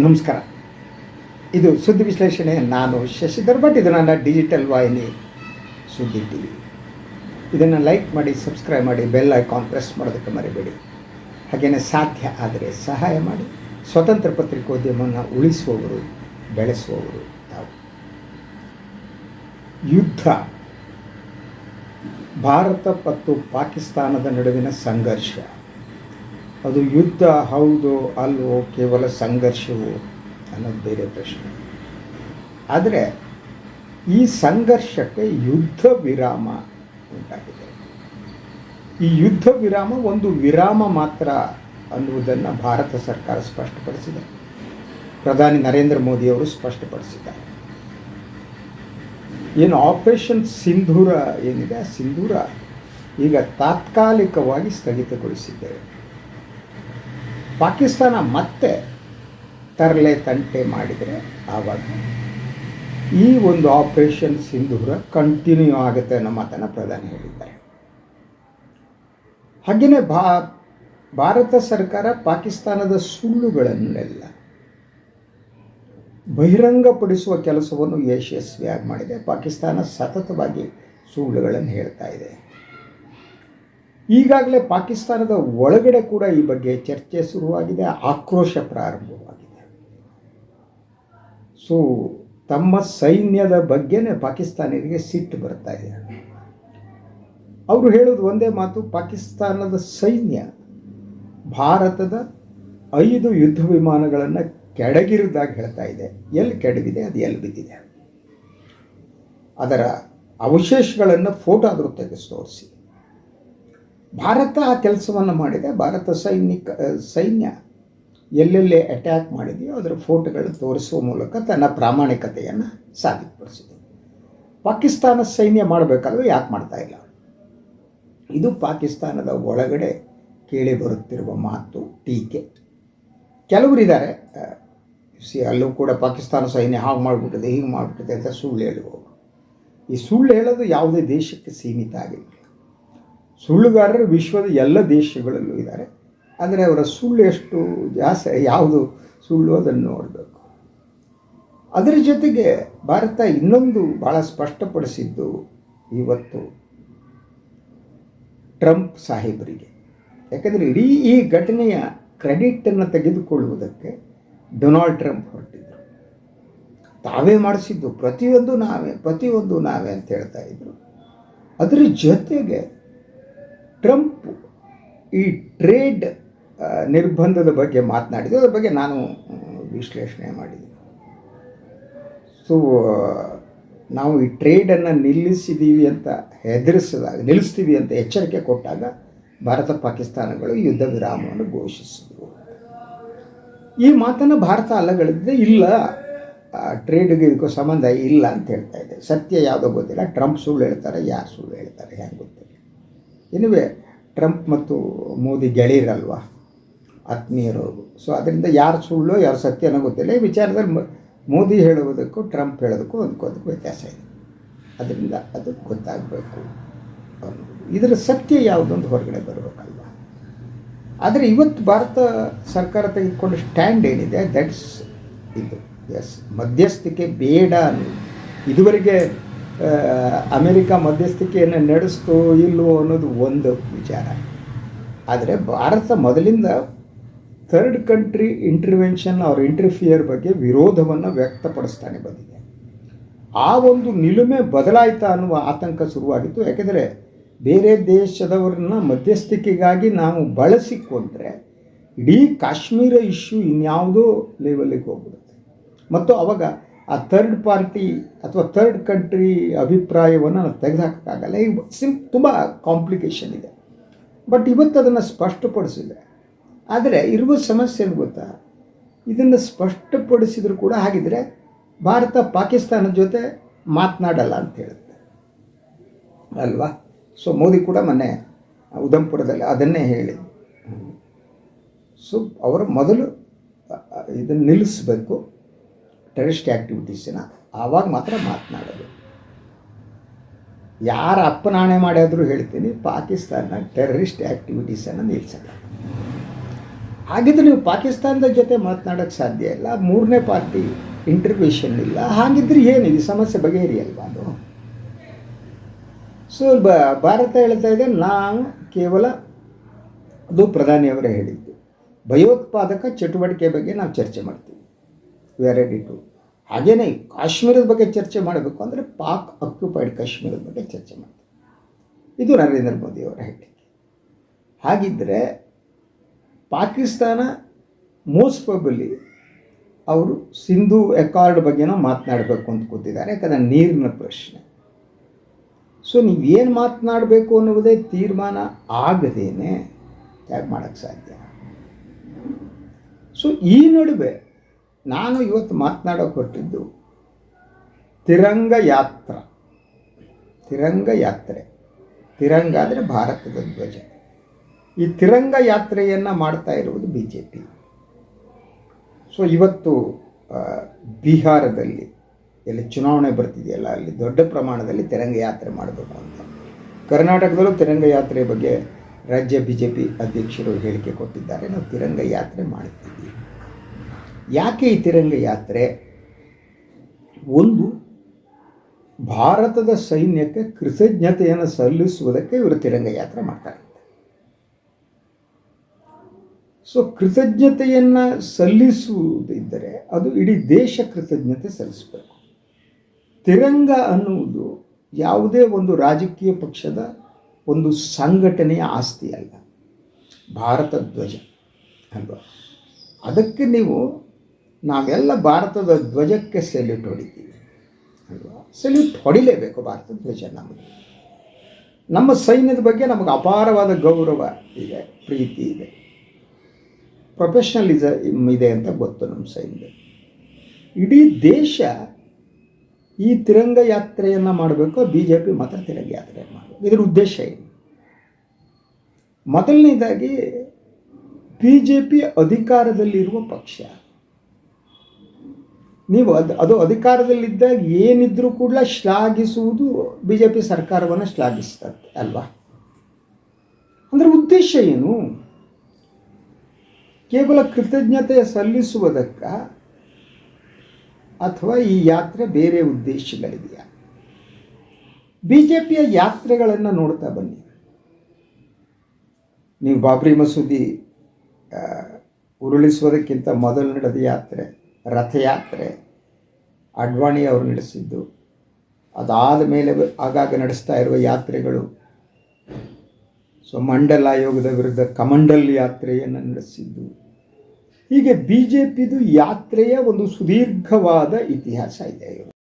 ನಮಸ್ಕಾರ. ಇದು ಸುದ್ದಿ ವಿಶ್ಲೇಷಣೆ. ನಾನು ಶಶಿಧರ್ ಭಟ್. ಇದು ನನ್ನ ಡಿಜಿಟಲ್ ವಾಹಿನಿ ಸುದ್ದಿ ಟಿ ವಿ ಇದನ್ನು ಲೈಕ್ ಮಾಡಿ ಸಬ್ಸ್ಕ್ರೈಬ್ ಮಾಡಿ ಬೆಲ್ ಐಕಾನ್ ಪ್ರೆಸ್ ಮಾಡೋದಕ್ಕೆ ಮರಿಬೇಡಿ. ಹಾಗೆಯೇ ಸಾಧ್ಯ ಆದರೆ ಸಹಾಯ ಮಾಡಿ. ಸ್ವತಂತ್ರ ಪತ್ರಿಕೋದ್ಯಮವನ್ನು ಉಳಿಸುವವರು, ಬೆಳೆಸುವವರು ತಾವು. ಯುದ್ಧ. ಭಾರತ ಮತ್ತು ಪಾಕಿಸ್ತಾನದ ನಡುವಿನ ಸಂಘರ್ಷ. ಅದು ಯುದ್ಧ ಹೌದು ಅಲ್ವೋ ಕೇವಲ ಸಂಘರ್ಷವು ಅನ್ನೋದು ಬೇರೆ ಪ್ರಶ್ನೆ. ಆದರೆ ಈ ಸಂಘರ್ಷಕ್ಕೆ ಯುದ್ಧ ವಿರಾಮ ಉಂಟಾಗಿದೆ. ಈ ಯುದ್ಧ ವಿರಾಮ ಒಂದು ವಿರಾಮ ಮಾತ್ರ ಅನ್ನುವುದನ್ನು ಭಾರತ ಸರ್ಕಾರ ಸ್ಪಷ್ಟಪಡಿಸಿದೆ. ಪ್ರಧಾನಿ ನರೇಂದ್ರ ಮೋದಿಯವರು ಸ್ಪಷ್ಟಪಡಿಸಿದ್ದಾರೆ. ಏನು ಆಪರೇಷನ್ ಸಿಂಧೂರ ಏನಿದೆ? ಸಿಂಧೂರ ಈಗ ತಾತ್ಕಾಲಿಕವಾಗಿ ಸ್ಥಗಿತಗೊಳಿಸಿದ್ದೇವೆ ಪಾಕಿಸ್ತಾನ ಮತ್ತೆ ತರಲೆ ತಂಟೆ ಮಾಡಿದರೆ ಆವಾಗ ಈ ಒಂದು ಆಪರೇಷನ್ ಸಿಂಧೂರ ಕಂಟಿನ್ಯೂ ಆಗುತ್ತೆ ಅನ್ನೋ ಮಾತನ್ನು ಪ್ರಧಾನಿ ಹೇಳಿದ್ದಾರೆ. ಹಾಗೆಯೇ ಭಾ, ಭಾರತ ಸರ್ಕಾರ ಪಾಕಿಸ್ತಾನದ ಸುಳ್ಳುಗಳನ್ನೆಲ್ಲ ಬಹಿರಂಗಪಡಿಸುವ ಕೆಲಸವನ್ನು ಯಶಸ್ವಿಯಾಗಿ ಮಾಡಿದೆ. ಪಾಕಿಸ್ತಾನ ಸತತವಾಗಿ ಸುಳ್ಳುಗಳನ್ನು ಹೇಳ್ತಾ ಇದೆ. ಈಗಾಗಲೇ ಪಾಕಿಸ್ತಾನದ ಒಳಗಡೆ ಕೂಡ ಈ ಬಗ್ಗೆ ಚರ್ಚೆ ಶುರುವಾಗಿದೆ, ಆಕ್ರೋಶ ಪ್ರಾರಂಭವಾಗಿದೆ. ಸೊ ತಮ್ಮ ಸೈನ್ಯದ ಬಗ್ಗೆನೇ ಪಾಕಿಸ್ತಾನಿಗೆ ಸಿಟ್ಟು ಬರ್ತಾ ಇದೆ. ಅವರು ಹೇಳೋದು ಒಂದೇ ಮಾತು, ಪಾಕಿಸ್ತಾನದ ಸೈನ್ಯ ಭಾರತದ ಐದು ಯುದ್ಧ ವಿಮಾನಗಳನ್ನು ಕೆಡಗಿರುವುದಾಗಿ ಹೇಳ್ತಾ ಇದೆ. ಎಲ್ಲಿ ಕೆಡಗಿದೆ? ಅದು ಎಲ್ಲಿ ಬಿದ್ದಿದೆ? ಅದರ ಅವಶೇಷಗಳನ್ನು ಫೋಟೋ ಆದರೂ ತೆಗೆಸಿ ತೋರಿಸಿ ಭಾರತ ಆ ಕೆಲಸವನ್ನು ಮಾಡಿದೆ. ಭಾರತ ಸೈನಿಕ ಸೈನ್ಯ ಎಲ್ಲೆಲ್ಲಿ ಅಟ್ಯಾಕ್ ಮಾಡಿದೆಯೋ ಅದರ ಫೋಟೋಗಳನ್ನು ತೋರಿಸುವ ಮೂಲಕ ತನ್ನ ಪ್ರಾಮಾಣಿಕತೆಯನ್ನು ಸಾಬೀತುಪಡಿಸಿದೆ. ಪಾಕಿಸ್ತಾನ ಸೈನ್ಯ ಮಾಡಬೇಕಲ್ವ ಯಾಕೆ ಮಾಡ್ತಾ ಇಲ್ಲ? ಇದು ಪಾಕಿಸ್ತಾನದ ಒಳಗಡೆ ಕೇಳಿ ಬರುತ್ತಿರುವ ಮಾತು, ಟೀಕೆ. ಕೆಲವರಿದ್ದಾರೆ ಸಿ ಅಲ್ಲೂ ಕೂಡ ಪಾಕಿಸ್ತಾನ ಸೈನ್ಯ ಹಾಗೆ ಮಾಡಿಬಿಟ್ಟಿದೆ, ಹೀಗೆ ಮಾಡಿಬಿಟ್ಟಿದೆ ಅಂತ ಸುಳ್ಳು ಹೇಳುವವರು. ಈ ಸುಳ್ಳು ಹೇಳೋದು ಯಾವುದೇ ದೇಶಕ್ಕೆ ಸೀಮಿತ ಆಗಿಲ್ಲ. ಸುಳ್ಳುಗಾರರು ವಿಶ್ವದ ಎಲ್ಲ ದೇಶಗಳಲ್ಲೂ ಇದ್ದಾರೆ. ಆದರೆ ಅವರ ಸುಳ್ಳು ಎಷ್ಟು ಜಾಸ್ತಿ, ಯಾವುದು ಸುಳ್ಳು ಅದನ್ನು ನೋಡಬೇಕು. ಅದರ ಜೊತೆಗೆ ಭಾರತ ಇನ್ನೊಂದು ಭಾಳ ಸ್ಪಷ್ಟಪಡಿಸಿದ್ದು ಇವತ್ತು ಟ್ರಂಪ್ ಸಾಹೇಬರಿಗೆ. ಯಾಕಂದರೆ ಇಡೀ ಈ ಘಟನೆಯ ಕ್ರೆಡಿಟನ್ನು ತೆಗೆದುಕೊಳ್ಳುವುದಕ್ಕೆ ಡೊನಾಲ್ಡ್ ಟ್ರಂಪ್ ಹೊರಟಿದ್ರು. ತಾವೇ ಮಾಡಿಸಿದ್ದು, ಪ್ರತಿಯೊಂದು ನಾವೇ ಪ್ರತಿಯೊಂದು ನಾವೇ ಅಂತ ಹೇಳ್ತಾ ಇದ್ದರು ಅದರ ಜೊತೆಗೆ ಟ್ರಂಪ್ ಈ ಟ್ರೇಡ್ ನಿರ್ಬಂಧದ ಬಗ್ಗೆ ಮಾತನಾಡಿದ್ದು, ಅದ್ರ ಬಗ್ಗೆ ನಾನು ವಿಶ್ಲೇಷಣೆ ಮಾಡಿದೆ ಸೊ ನಾವು ಈ ಟ್ರೇಡನ್ನು ನಿಲ್ಲಿಸಿದ್ದೀವಿ ಅಂತ ಹೆದರಿಸಿದಾಗ, ನಿಲ್ಲಿಸ್ತೀವಿ ಅಂತ ಎಚ್ಚರಿಕೆ ಕೊಟ್ಟಾಗ ಭಾರತ ಪಾಕಿಸ್ತಾನಗಳು ಯುದ್ಧ ವಿರಾಮವನ್ನು ಘೋಷಿಸಿದರು ಈ ಮಾತನ್ನು ಭಾರತ ಅಲ್ಲಗಳಿದ್ದೆ ಇಲ್ಲ ಟ್ರೇಡ್ಗೆ ಇದಕ್ಕೂ ಸಂಬಂಧ ಇಲ್ಲ ಅಂತ ಹೇಳ್ತಾ ಇದೆ. ಸತ್ಯ ಯಾವುದೋ ಗೊತ್ತಿಲ್ಲ. ಟ್ರಂಪ್ ಸುಳ್ಳು ಹೇಳ್ತಾರೆ, ಯಾರು ಸುಳ್ಳು ಹೇಳ್ತಾರೆ, ಹೆಂಗೆ ಗೊತ್ತಿಲ್ಲ. ಎನಿವೆ ಟ್ರಂಪ್ ಮತ್ತು ಮೋದಿ ಗೆಳೆಯರಲ್ವ ಆತ್ಮೀಯರು. ಸೊ ಅದರಿಂದ ಯಾರು ಸುಳ್ಳು, ಯಾರು ಸತ್ಯನೋ ಗೊತ್ತಿಲ್ಲ. ಈ ವಿಚಾರದಲ್ಲಿ ಮೋದಿ ಹೇಳುವುದಕ್ಕೂ ಟ್ರಂಪ್ ಹೇಳೋದಕ್ಕೂ ಅಂದ್ಕೋದಕ್ಕೂ ವ್ಯತ್ಯಾಸ ಇದೆ. ಅದರಿಂದ ಅದು ಗೊತ್ತಾಗಬೇಕು. ಇದರ ಸತ್ಯ ಯಾವುದೊಂದು ಹೊರಗಡೆ ಬರಬೇಕಲ್ವ? ಆದರೆ ಇವತ್ತು ಭಾರತ ಸರ್ಕಾರ ತೆಗೆದುಕೊಂಡ ಸ್ಟ್ಯಾಂಡ್ ಏನಿದೆ, ದಟ್ಸ್ ಇದು. ಎಸ್ ಮಧ್ಯಸ್ಥಿಕೆ ಬೇಡ ಅನ್ನೋದು. ಇದುವರೆಗೆ ಅಮೆರಿಕ ಮಧ್ಯಸ್ಥಿಕೆಯನ್ನು ನಡೆಸ್ತು ಇಲ್ಲವೋ ಅನ್ನೋದು ಒಂದು ವಿಚಾರ. ಆದರೆ ಭಾರತ ಮೊದಲಿಂದ ಥರ್ಡ್ ಕಂಟ್ರಿ ಇಂಟರ್ವೆನ್ಷನ್ ಅವ್ರ ಇಂಟರ್ಫಿಯರ್ ಬಗ್ಗೆ ವಿರೋಧವನ್ನು ವ್ಯಕ್ತಪಡಿಸ್ತಾನೆ ಬಂದಿದೆ. ಆ ಒಂದು ನಿಲುಮೆ ಬದಲಾಯಿತಾ ಅನ್ನುವ ಆತಂಕ ಶುರುವಾಗಿತ್ತು. ಯಾಕೆಂದರೆ ಬೇರೆ ದೇಶದವರನ್ನ ಮಧ್ಯಸ್ಥಿಕೆಗಾಗಿ ನಾವು ಬಳಸಿಕೊಂಡ್ರೆ ಇಡೀ ಕಾಶ್ಮೀರ ಇಶ್ಯೂ ಇನ್ಯಾವುದೋ ಲೆವೆಲಿಗೆ ಹೋಗ್ಬಿಡುತ್ತೆ. ಮತ್ತು ಅವಾಗ ಆ ಥರ್ಡ್ ಪಾರ್ಟಿ ಅಥವಾ ಥರ್ಡ್ ಕಂಟ್ರಿ ಅಭಿಪ್ರಾಯವನ್ನು ನಾವು ತೆಗೆದುಹಾಕೋಕ್ಕಾಗಲ್ಲ. ಈಗ ಸಿಂ ತುಂಬ ಕಾಂಪ್ಲಿಕೇಶನ್ ಇದೆ. ಬಟ್ ಇವತ್ತು ಅದನ್ನು ಸ್ಪಷ್ಟಪಡಿಸಿದೆ. ಆದರೆ ಇರುವ ಸಮಸ್ಯೆ ಏನು ಗೊತ್ತಾ? ಇದನ್ನು ಸ್ಪಷ್ಟಪಡಿಸಿದ್ರು ಕೂಡ ಹಾಗಿದ್ರೆ ಭಾರತ ಪಾಕಿಸ್ತಾನದ ಜೊತೆ ಮಾತನಾಡಲ್ಲ ಅಂತ ಹೇಳುತ್ತೆ. ಅಲ್ವಾ? ಸೊ ಮೋದಿ ಕೂಡ ಮೊನ್ನೆ ಉದಂಪುರದಲ್ಲಿ ಅದನ್ನೇ ಹೇಳಿ. ಸೊ ಅವರು ಮೊದಲು ಇದನ್ನು ನಿಲ್ಲಿಸಬೇಕು. ಟೆರರಿಸ್ಟ್ ಆ್ಯಕ್ಟಿವಿಟೀಸಿನ ಆವಾಗ ಮಾತ್ರ ಮಾತನಾಡೋದು. ಯಾರ ಅಪ್ಪನಾಣೆ ಮಾಡಿದ್ರು ಹೇಳ್ತೀನಿ ಪಾಕಿಸ್ತಾನ ಟೆರರಿಸ್ಟ್ ಆ್ಯಕ್ಟಿವಿಟೀಸನ್ನು ನಿಲ್ಲಿಸಲ್ಲ ಹಾಗಿದ್ರೆ ನೀವು ಪಾಕಿಸ್ತಾನದ ಜೊತೆ ಮಾತನಾಡೋಕ್ಕೆ ಸಾಧ್ಯ ಇಲ್ಲ, ಮೂರನೇ ಪಾರ್ಟಿ ಇಂಟರ್ವ್ಯೂಷನ್ ಇಲ್ಲ, ಹಾಗಿದ್ರೆ ಏನು, ಈ ಸಮಸ್ಯೆ ಬಗೆಹರಿಯಲ್ವಾ ಅದು? ಸೊ ಬ, ಭಾರತ ಹೇಳ್ತಾ ಇದೆ, ನಾವು ಕೇವಲ ಅದು ಪ್ರಧಾನಿಯವರೇ ಹೇಳಿದ್ದು. ಭಯೋತ್ಪಾದಕ ಚಟುವಟಿಕೆ ಬಗ್ಗೆ ನಾವು ಚರ್ಚೆ ಮಾಡ್ತೀವಿ. ವಿ ಆರ್ ರೆಡಿ ಟು ಹಾಗೇನೆ ಕಾಶ್ಮೀರದ ಬಗ್ಗೆ ಚರ್ಚೆ ಮಾಡಬೇಕು ಅಂದರೆ ಪಾಕ್ ಅಕ್ಯುಪೈಡ್ ಕಾಶ್ಮೀರದ ಬಗ್ಗೆ ಚರ್ಚೆ ಮಾಡ್ತೀವಿ ಇದು ನರೇಂದ್ರ ಮೋದಿಯವರ ಹೇಳಿಕೆ. ಹಾಗಿದ್ದರೆ ಪಾಕಿಸ್ತಾನ ಮೋಸ್ಟ್ ಪ್ರಾಬಲಿ ಅವರು ಸಿಂಧು ಎಕಾರ್ಡ್ ಬಗ್ಗೆನೂ ಮಾತನಾಡಬೇಕು ಅಂತ ಕೂತಿದ್ದಾರೆ, ಯಾಕಂದರೆ ನೀರಿನ ಪ್ರಶ್ನೆ. ಸೊ ನೀವೇನು ಮಾತನಾಡಬೇಕು ಅನ್ನುವುದೇ ತೀರ್ಮಾನ ಆಗದೇನೆ ತ್ಯಾಗ ಮಾಡೋಕ್ಕೆ ಸಾಧ್ಯ. ಸೊ ಈ ನಡುವೆ ನಾನು ಇವತ್ತು ಮಾತನಾಡೋಕೆ ಹೊರಟಿದ್ದು ತಿರಂಗ ಯಾತ್ರ ತಿರಂಗ ಯಾತ್ರೆ ತಿರಂಗ ಅಂದರೆ ಭಾರತದ ಧ್ವಜ. ಈ ತಿರಂಗ ಯಾತ್ರೆಯನ್ನು ಮಾಡ್ತಾ ಇರುವುದು ಬಿ ಜೆ ಪಿ ಸೊ ಇವತ್ತು ಬಿಹಾರದಲ್ಲಿ ಎಲ್ಲಿ ಚುನಾವಣೆ ಬರ್ತಿದೆಯಲ್ಲ, ಅಲ್ಲಿ ದೊಡ್ಡ ಪ್ರಮಾಣದಲ್ಲಿ ತಿರಂಗ ಯಾತ್ರೆ ಮಾಡಬೇಕು ಅಂತ. ಕರ್ನಾಟಕದಲ್ಲೂ ತಿರಂಗ ಯಾತ್ರೆ ಬಗ್ಗೆ ರಾಜ್ಯ ಬಿ ಜೆ ಪಿ ಅಧ್ಯಕ್ಷರು ಹೇಳಿಕೆ ಕೊಟ್ಟಿದ್ದಾರೆ. ನಾವು ತಿರಂಗ ಯಾತ್ರೆ ಮಾಡ್ತೀವಿ ಯಾಕೆ ಈ ತಿರಂಗ ಯಾತ್ರೆ? ಒಂದು, ಭಾರತದ ಸೈನ್ಯಕ್ಕೆ ಕೃತಜ್ಞತೆಯನ್ನು ಸಲ್ಲಿಸುವುದಕ್ಕೆ ಇವರು ತಿರಂಗ ಯಾತ್ರೆ ಮಾಡ್ತಾರೆ. ಸೊ, ಕೃತಜ್ಞತೆಯನ್ನು ಸಲ್ಲಿಸುವುದಿದ್ದರೆ ಅದು ಇಡೀ ದೇಶ ಕೃತಜ್ಞತೆ ಸಲ್ಲಿಸಬೇಕು. ತಿರಂಗ ಅನ್ನುವುದು ಯಾವುದೇ ಒಂದು ರಾಜಕೀಯ ಪಕ್ಷದ ಒಂದು ಸಂಘಟನೆಯ ಆಸ್ತಿ ಅಲ್ಲ. ಭಾರತ ಧ್ವಜ ಅಲ್ವಾ? ಅದಕ್ಕೆ ನೀವು ನಾವೆಲ್ಲ ಭಾರತದ ಧ್ವಜಕ್ಕೆ ಸೆಲ್ಯೂಟ್ ಹೊಡಿತೀವಿ. ಅಲ್ವಾ? ಸೆಲ್ಯೂಟ್ ಹೊಡಿಲೇಬೇಕು ಭಾರತ ಧ್ವಜ ನಮಗೆ. ನಮ್ಮ ಸೈನ್ಯದ ಬಗ್ಗೆ ನಮಗೆ ಅಪಾರವಾದ ಗೌರವ ಇದೆ, ಪ್ರೀತಿ ಇದೆ. ಪ್ರೊಫೆಷ್ನಲಿಸಮ್ ಇದೆ ಅಂತ ಗೊತ್ತು ನಮ್ಮ ಸೈನ್ಯದ ಇಡೀ ದೇಶ ಈ ತಿರಂಗ ಯಾತ್ರೆಯನ್ನು ಮಾಡಬೇಕು ಬಿ ಜೆ ಪಿ ಮಾತ್ರ ತಿರಂಗ ಯಾತ್ರೆ ಮಾಡಬೇಕು. ಇದರ ಉದ್ದೇಶ ಏನು? ಮೊದಲನೇದಾಗಿ ಬಿ ಜೆ ಪಿ ಅಧಿಕಾರದಲ್ಲಿರುವ ಪಕ್ಷ. ನೀವು ಅದು ಅದು ಅಧಿಕಾರದಲ್ಲಿದ್ದಾಗ ಏನಿದ್ರೂ ಕೂಡ ಶ್ಲಾಘಿಸುವುದು ಬಿ ಜೆ ಪಿ ಸರ್ಕಾರವನ್ನು ಶ್ಲಾಘಿಸ್ತದೆ, ಅಲ್ವಾ? ಅಂದರೆ ಉದ್ದೇಶ ಏನು? ಕೇವಲ ಕೃತಜ್ಞತೆ ಸಲ್ಲಿಸುವುದಕ್ಕ ಅಥವಾ ಈ ಯಾತ್ರೆ ಬೇರೆ ಉದ್ದೇಶಗಳಿದೆಯಾ? ಬಿ ಜೆ ಪಿಯ ಯಾತ್ರೆಗಳನ್ನು ನೋಡ್ತಾ ಬನ್ನಿ. ನೀವು ಬಾಬ್ರಿ ಮಸೂದಿ ಉರುಳಿಸುವುದಕ್ಕಿಂತ ಮೊದಲು ನಡೆದ ಯಾತ್ರೆ. ರಥಯಾತ್ರೆ ಅಡ್ವಾಣಿ ಅವರು ನಡೆಸಿದ್ದು. ಅದಾದ ಮೇಲೆ ಆಗಾಗ ನಡೆಸ್ತಾ ಇರುವ ಯಾತ್ರೆಗಳು. ಸೊ ಮಂಡಲ ಆಯೋಗದ ವಿರುದ್ಧ ಕಮಂಡಲ್ ಯಾತ್ರೆಯನ್ನು ನಡೆಸಿದ್ದು. ಹೀಗೆ ಬಿ ಜೆ ಪಿದು ಯಾತ್ರೆಯ ಒಂದು ಸುದೀರ್ಘವಾದ ಇತಿಹಾಸ ಇದೆ